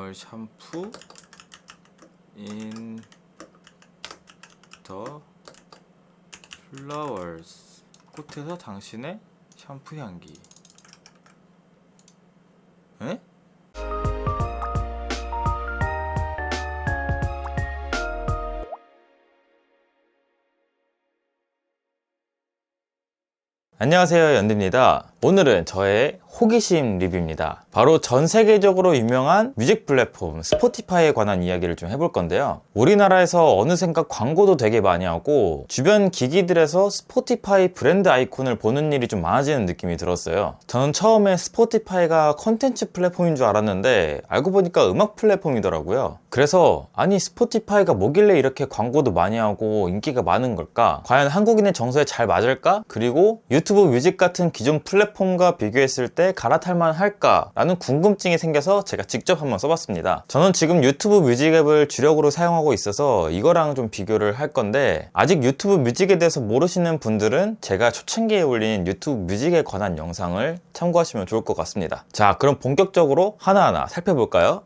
가을 샴푸 in the flowers 꽃에서 당신의 샴푸 향기. 에? 안녕하세요 연디입니다. 오늘은 저의 호기심 리뷰입니다. 바로 전 세계적으로 유명한 뮤직 플랫폼 스포티파이에 관한 이야기를 좀 해볼 건데요. 우리나라에서 어느샌가 광고도 되게 많이 하고 주변 기기들에서 스포티파이 브랜드 아이콘을 보는 일이 좀 많아지는 느낌이 들었어요. 저는 처음에 스포티파이가 컨텐츠 플랫폼인 줄 알았는데 알고 보니까 음악 플랫폼이더라고요. 그래서 아니 스포티파이가 뭐길래 이렇게 광고도 많이 하고 인기가 많은 걸까? 과연 한국인의 정서에 잘 맞을까? 그리고 유튜브 뮤직 같은 기존 플랫폼과 비교했을 때 갈아탈만 할까 라는 궁금증이 생겨서 제가 직접 한번 써봤습니다 저는 지금 유튜브 뮤직 앱을 주력으로 사용하고 있어서 이거랑 좀 비교를 할 건데 아직 유튜브 뮤직에 대해서 모르시는 분들은 제가 초창기에 올린 유튜브 뮤직에 관한 영상을 참고하시면 좋을 것 같습니다 자 그럼 본격적으로 하나하나 살펴볼까요?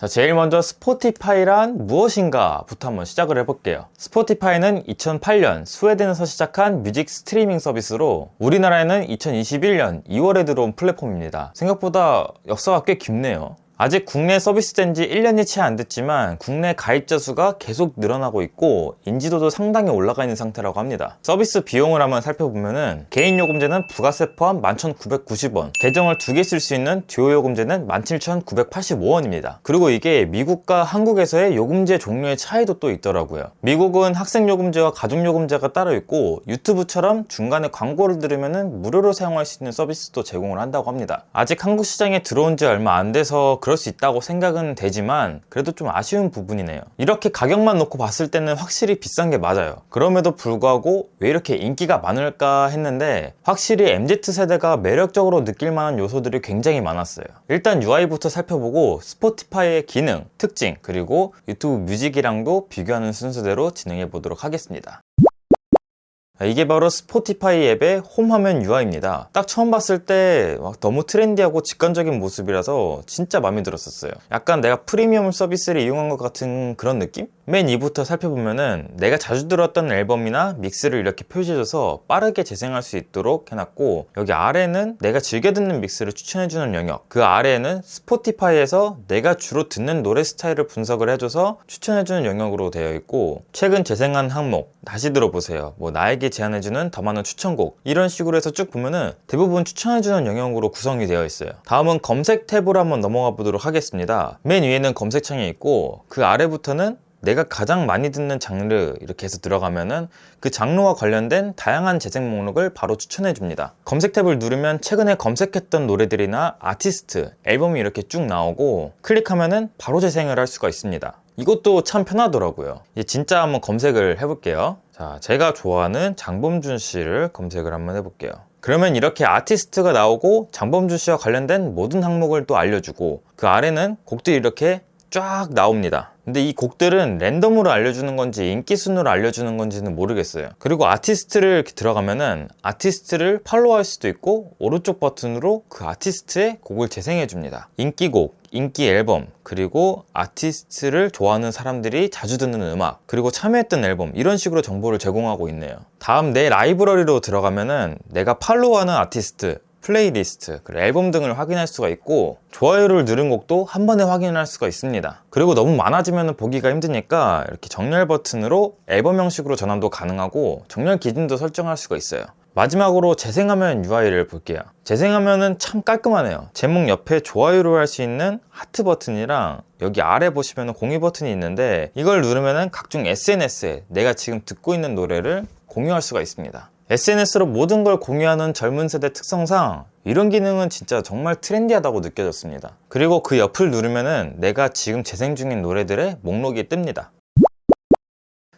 자, 제일 먼저 스포티파이란 무엇인가 부터 한번 시작을 해볼게요. 스포티파이는 2008년 스웨덴에서 시작한 뮤직 스트리밍 서비스로 우리나라에는 2021년 2월에 들어온 플랫폼입니다. 생각보다 역사가 꽤 깊네요. 아직 국내 서비스된 지 1년이 채 안 됐지만 국내 가입자 수가 계속 늘어나고 있고 인지도도 상당히 올라가 있는 상태라고 합니다. 서비스 비용을 한번 살펴보면은 개인 요금제는 부가세 포함 11,990원, 계정을 두 개 쓸 수 있는 듀오 요금제는 17,985원입니다. 그리고 이게 미국과 한국에서의 요금제 종류의 차이도 또 있더라고요. 미국은 학생 요금제와 가족 요금제가 따로 있고 유튜브처럼 중간에 광고를 들으면은 무료로 사용할 수 있는 서비스도 제공을 한다고 합니다. 아직 한국 시장에 들어온 지 얼마 안 돼서 그럴 수 있다고 생각은 되지만 그래도 좀 아쉬운 부분이네요. 이렇게 가격만 놓고 봤을 때는 확실히 비싼 게 맞아요. 그럼에도 불구하고 왜 이렇게 인기가 많을까 했는데 확실히 MZ세대가 매력적으로 느낄 만한 요소들이 굉장히 많았어요. 일단 UI부터 살펴보고 스포티파이의 기능, 특징, 그리고 유튜브 뮤직이랑도 비교하는 순서대로 진행해 보도록 하겠습니다. 이게 바로 스포티파이 앱의 홈 화면 UI입니다. 딱 처음 봤을 때 너무 트렌디하고 직관적인 모습이라서 진짜 마음에 들었었어요. 약간 내가 프리미엄 서비스를 이용한 것 같은 그런 느낌? 맨 2부터 살펴보면은 내가 자주 들었던 앨범이나 믹스를 이렇게 표시해줘서 빠르게 재생할 수 있도록 해놨고 여기 아래는 내가 즐겨 듣는 믹스를 추천해주는 영역 그 아래에는 스포티파이에서 내가 주로 듣는 노래 스타일을 분석을 해줘서 추천해주는 영역으로 되어 있고 최근 재생한 항목 다시 들어보세요 뭐 나에게 제안해주는 더 많은 추천곡 이런 식으로 해서 쭉 보면은 대부분 추천해주는 영역으로 구성이 되어 있어요 다음은 검색 탭으로 한번 넘어가 보도록 하겠습니다 맨 위에는 검색창이 있고 그 아래부터는 내가 가장 많이 듣는 장르 이렇게 해서 들어가면은 그 장르와 관련된 다양한 재생 목록을 바로 추천해 줍니다. 검색 탭을 누르면 최근에 검색했던 노래들이나 아티스트, 앨범이 이렇게 쭉 나오고 클릭하면은 바로 재생을 할 수가 있습니다. 이것도 참 편하더라고요. 이제 진짜 한번 검색을 해볼게요. 자, 제가 좋아하는 장범준 씨를 검색을 한번 해볼게요. 그러면 이렇게 아티스트가 나오고 장범준 씨와 관련된 모든 항목을 또 알려주고 그 아래는 곡들이 이렇게 쫙 나옵니다. 근데 이 곡들은 랜덤으로 알려주는 건지 인기 순으로 알려주는 건지는 모르겠어요. 그리고 아티스트를 이렇게 들어가면은 아티스트를 팔로우할 수도 있고 오른쪽 버튼으로 그 아티스트의 곡을 재생해 줍니다. 인기곡, 인기 앨범, 그리고 아티스트를 좋아하는 사람들이 자주 듣는 음악, 그리고 참여했던 앨범 이런 식으로 정보를 제공하고 있네요. 다음 내 라이브러리로 들어가면은 내가 팔로우하는 아티스트 플레이리스트, 그리고 앨범 등을 확인할 수가 있고 좋아요를 누른 곡도 한 번에 확인할 수가 있습니다. 그리고 너무 많아지면 보기가 힘드니까 이렇게 정렬 버튼으로 앨범 형식으로 전환도 가능하고 정렬 기준도 설정할 수가 있어요. 마지막으로 재생하면 UI를 볼게요. 재생하면은 참 깔끔하네요. 제목 옆에 좋아요를 할수 있는 하트 버튼이랑 여기 아래 보시면 공유 버튼이 있는데 이걸 누르면은 각종 SNS에 내가 지금 듣고 있는 노래를 공유할 수가 있습니다. SNS로 모든 걸 공유하는 젊은 세대 특성상 이런 기능은 진짜 정말 트렌디하다고 느껴졌습니다. 그리고 그 옆을 누르면은 내가 지금 재생 중인 노래들의 목록이 뜹니다.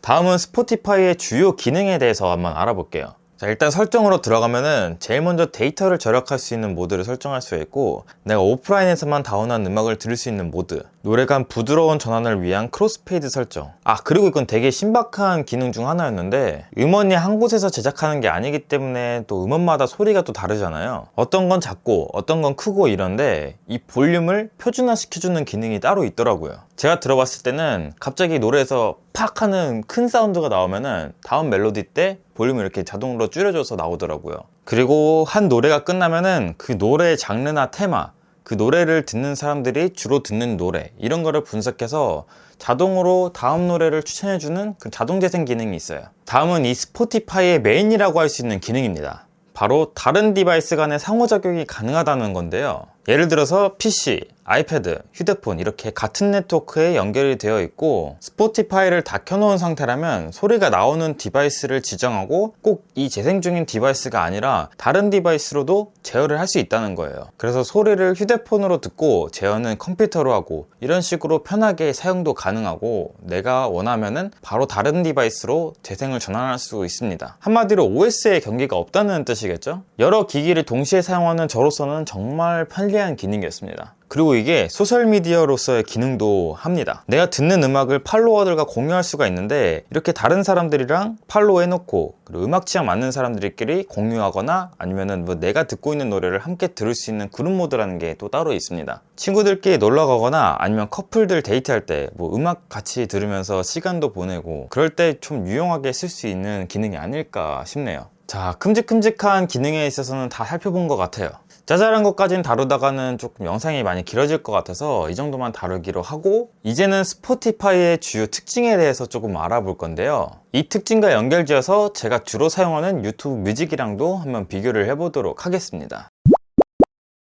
다음은 스포티파이의 주요 기능에 대해서 한번 알아볼게요. 자, 일단 설정으로 들어가면은 제일 먼저 데이터를 절약할 수 있는 모드를 설정할 수 있고 내가 오프라인에서만 다운한 음악을 들을 수 있는 모드 노래감 부드러운 전환을 위한 크로스페이드 설정. 아, 그리고 이건 되게 신박한 기능 중 하나였는데 음원이 한 곳에서 제작하는 게 아니기 때문에 또 음원마다 소리가 또 다르잖아요. 어떤 건 작고 어떤 건 크고 이런데 이 볼륨을 표준화 시켜주는 기능이 따로 있더라고요. 제가 들어봤을 때는 갑자기 노래에서 팍 하는 큰 사운드가 나오면은 다음 멜로디 때 볼륨을 이렇게 자동으로 줄여줘서 나오더라고요. 그리고 한 노래가 끝나면은 그 노래의 장르나 테마, 그 노래를 듣는 사람들이 주로 듣는 노래 이런 거를 분석해서 자동으로 다음 노래를 추천해주는 그 자동 재생 기능이 있어요. 다음은 이 스포티파이의 메인이라고 할 수 있는 기능입니다. 바로 다른 디바이스 간의 상호작용이 가능하다는 건데요. 예를 들어서 PC, 아이패드, 휴대폰 이렇게 같은 네트워크에 연결이 되어 있고 스포티파이를 다 켜놓은 상태라면 소리가 나오는 디바이스를 지정하고 꼭 이 재생 중인 디바이스가 아니라 다른 디바이스로도 제어를 할 수 있다는 거예요. 그래서 소리를 휴대폰으로 듣고 제어는 컴퓨터로 하고 이런 식으로 편하게 사용도 가능하고 내가 원하면은 바로 다른 디바이스로 재생을 전환할 수 있습니다. 한마디로 OS에 경계가 없다는 뜻이겠죠? 여러 기기를 동시에 사용하는 저로서는 정말 편리 한 기능이었습니다. 그리고 이게 소셜미디어로서의 기능도 합니다. 내가 듣는 음악을 팔로워들과 공유할 수가 있는데 이렇게 다른 사람들이랑 팔로우 해놓고 그리고 음악 취향 맞는 사람들끼리 공유하거나 아니면은 뭐 내가 듣고 있는 노래를 함께 들을 수 있는 그룹 모드라는 게 또 따로 있습니다. 친구들끼리 놀러 가거나 아니면 커플들 데이트할 때 뭐 음악 같이 들으면서 시간도 보내고 그럴 때 좀 유용하게 쓸 수 있는 기능이 아닐까 싶네요. 자, 큼직큼직한 기능에 있어서는 다 살펴본 것 같아요. 짜잘한 것까지는 다루다가는 조금 영상이 많이 길어질 것 같아서 이 정도만 다루기로 하고 이제는 스포티파이의 주요 특징에 대해서 조금 알아볼 건데요. 이 특징과 연결지어서 제가 주로 사용하는 유튜브 뮤직이랑도 한번 비교를 해보도록 하겠습니다.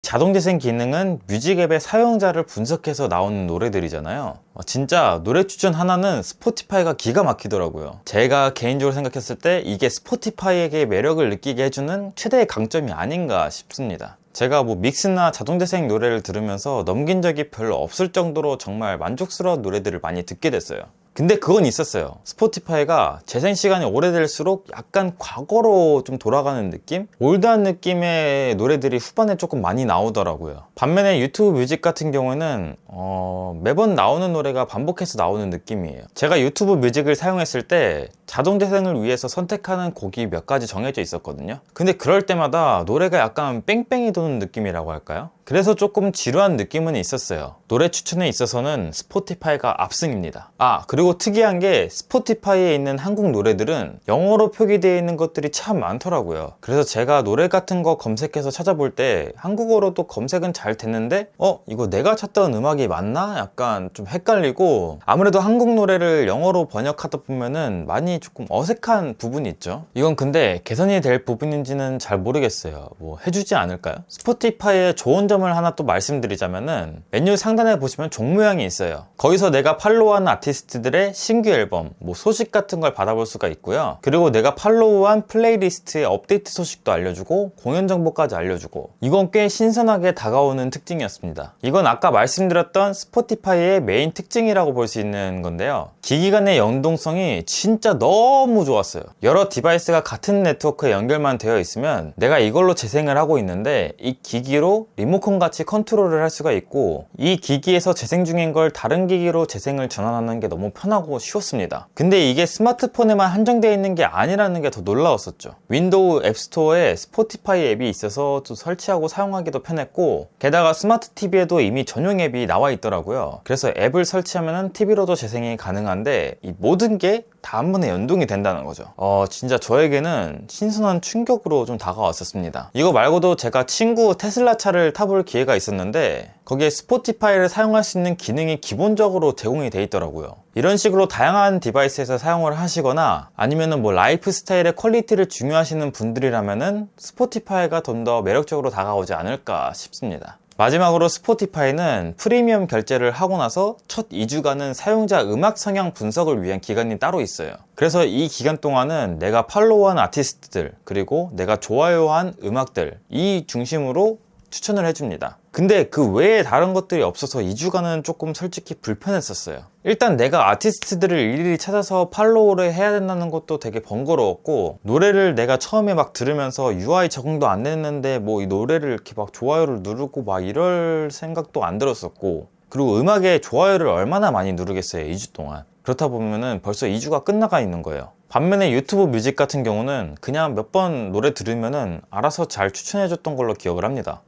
자동 재생 기능은 뮤직 앱의 사용자를 분석해서 나오는 노래들이잖아요. 어, 진짜 노래 추천 하나는 스포티파이가 기가 막히더라고요. 제가 개인적으로 생각했을 때 이게 스포티파이에게 매력을 느끼게 해주는 최대의 강점이 아닌가 싶습니다. 제가 뭐 믹스나 자동 재생 노래를 들으면서 넘긴 적이 별로 없을 정도로 정말 만족스러운 노래들을 많이 듣게 됐어요. 근데 그건 있었어요. 스포티파이가 재생 시간이 오래될수록 약간 과거로 좀 돌아가는 느낌? 올드한 느낌의 노래들이 후반에 조금 많이 나오더라고요. 반면에 유튜브 뮤직 같은 경우는 어, 매번 나오는 노래가 반복해서 나오는 느낌이에요. 제가 유튜브 뮤직을 사용했을 때 자동 재생을 위해서 선택하는 곡이 몇 가지 정해져 있었거든요. 근데 그럴 때마다 노래가 약간 뺑뺑이 도는 느낌이라고 할까요? 그래서 조금 지루한 느낌은 있었어요. 노래 추천에 있어서는 스포티파이가 압승입니다. 아, 그리고 특이한 게 스포티파이에 있는 한국 노래들은 영어로 표기되어 있는 것들이 참 많더라고요. 그래서 제가 노래 같은 거 검색해서 찾아볼 때 한국어로도 검색은 잘 됐는데, 어, 이거 내가 찾던 음악이 맞나? 약간 좀 헷갈리고, 아무래도 한국 노래를 영어로 번역하다 보면은 많이 조금 어색한 부분이 있죠. 이건 근데 개선이 될 부분인지는 잘 모르겠어요. 뭐 해주지 않을까요? 스포티파이의 좋은 점 점을 하나 또 말씀드리자면은 메뉴 상단에 보시면 종 모양이 있어요. 거기서 내가 팔로우한 아티스트들의 신규 앨범, 뭐 소식 같은 걸 받아볼 수가 있고요. 그리고 내가 팔로우한 플레이리스트의 업데이트 소식도 알려주고 공연 정보까지 알려주고 이건 꽤 신선하게 다가오는 특징이었습니다. 이건 아까 말씀드렸던 스포티파이의 메인 특징이라고 볼 수 있는 건데요. 기기 간의 연동성이 진짜 너무 좋았어요. 여러 디바이스가 같은 네트워크에 연결만 되어 있으면 내가 이걸로 재생을 하고 있는데 이 기기로 리모컨 리모컨 같이 컨트롤을 할 수가 있고 이 기기에서 재생 중인 걸 다른 기기로 재생을 전환하는 게 너무 편하고 쉬웠습니다. 근데 이게 스마트폰에만 한정되어 있는 게 아니라는 게 더 놀라웠었죠. 윈도우 앱스토어에 스포티파이 앱이 있어서 또 설치하고 사용하기도 편했고 게다가 스마트 TV에도 이미 전용 앱이 나와 있더라고요. 그래서 앱을 설치하면 TV로도 재생이 가능한데 이 모든 게 다 한 번에 연동이 된다는 거죠. 어, 진짜 저에게는 신선한 충격으로 좀 다가왔었습니다. 이거 말고도 제가 친구 테슬라 차를 타볼 기회가 있었는데 거기에 스포티파이를 사용할 수 있는 기능이 기본적으로 제공이 돼 있더라고요. 이런 식으로 다양한 디바이스에서 사용을 하시거나 아니면은 뭐 라이프 스타일의 퀄리티를 중요하시는 분들이라면은 스포티파이가 좀 더 매력적으로 다가오지 않을까 싶습니다. 마지막으로 스포티파이는 프리미엄 결제를 하고 나서 첫 2주간은 사용자 음악 성향 분석을 위한 기간이 따로 있어요. 그래서 이 기간 동안은 내가 팔로우한 아티스트들, 그리고 내가 좋아요한 음악들, 이 중심으로 추천을 해줍니다. 근데 그 외에 다른 것들이 없어서 2주간은 조금 솔직히 불편했었어요. 일단 내가 아티스트들을 일일이 찾아서 팔로우를 해야 된다는 것도 되게 번거로웠고 노래를 내가 처음에 막 들으면서 UI 적응도 안 됐는데 뭐 이 노래를 이렇게 막 좋아요를 누르고 막 이럴 생각도 안 들었었고 그리고 음악에 좋아요를 얼마나 많이 누르겠어요 2주 동안 그렇다 보면은 벌써 2주가 끝나가 있는 거예요 반면에 유튜브 뮤직 같은 경우는 그냥 몇 번 노래 들으면은 알아서 잘 추천해줬던 걸로 기억을 합니다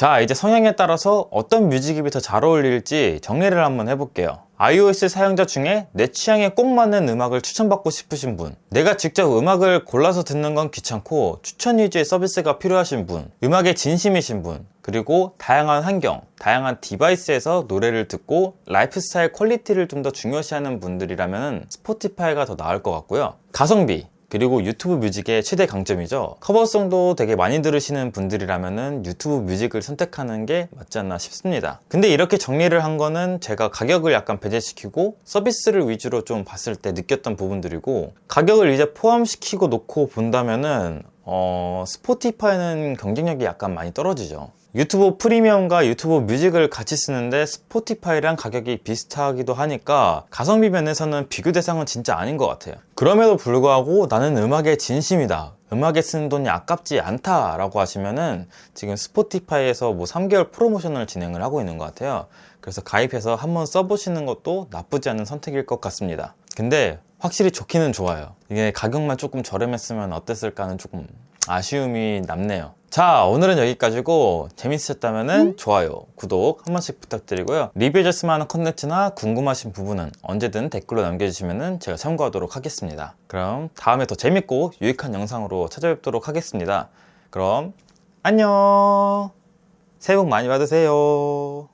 자 이제 성향에 따라서 어떤 뮤직앱이 더 잘 어울릴지 정리를 한번 해볼게요. iOS 사용자 중에 내 취향에 꼭 맞는 음악을 추천받고 싶으신 분. 내가 직접 음악을 골라서 듣는 건 귀찮고 추천 위주의 서비스가 필요하신 분. 음악에 진심이신 분. 그리고 다양한 환경, 다양한 디바이스에서 노래를 듣고 라이프 스타일 퀄리티를 좀 더 중요시하는 분들이라면 스포티파이가 더 나을 것 같고요. 가성비 그리고 유튜브 뮤직의 최대 강점이죠. 커버송도 되게 많이 들으시는 분들이라면은 유튜브 뮤직을 선택하는 게 맞지 않나 싶습니다. 근데 이렇게 정리를 한 거는 제가 가격을 약간 배제시키고 서비스를 위주로 좀 봤을 때 느꼈던 부분들이고 가격을 이제 포함시키고 놓고 본다면은 어, 스포티파이는 경쟁력이 약간 많이 떨어지죠. 유튜브 프리미엄과 유튜브 뮤직을 같이 쓰는데 스포티파이랑 가격이 비슷하기도 하니까 가성비 면에서는 비교 대상은 진짜 아닌 것 같아요. 그럼에도 불구하고 나는 음악에 진심이다. 음악에 쓰는 돈이 아깝지 않다라고 하시면은 지금 스포티파이에서 뭐 3개월 프로모션을 진행을 하고 있는 것 같아요. 그래서 가입해서 한번 써보시는 것도 나쁘지 않은 선택일 것 같습니다. 근데 확실히 좋기는 좋아요. 이게 가격만 조금 저렴했으면 어땠을까는 조금 아쉬움이 남네요. 자, 오늘은 여기까지고 재밌으셨다면 좋아요, 구독 한 번씩 부탁드리고요. 리뷰해줬으면 하는 컨텐츠나 궁금하신 부분은 언제든 댓글로 남겨주시면 제가 참고하도록 하겠습니다. 그럼 다음에 더 재밌고 유익한 영상으로 찾아뵙도록 하겠습니다. 그럼 안녕! 새해 복 많이 받으세요.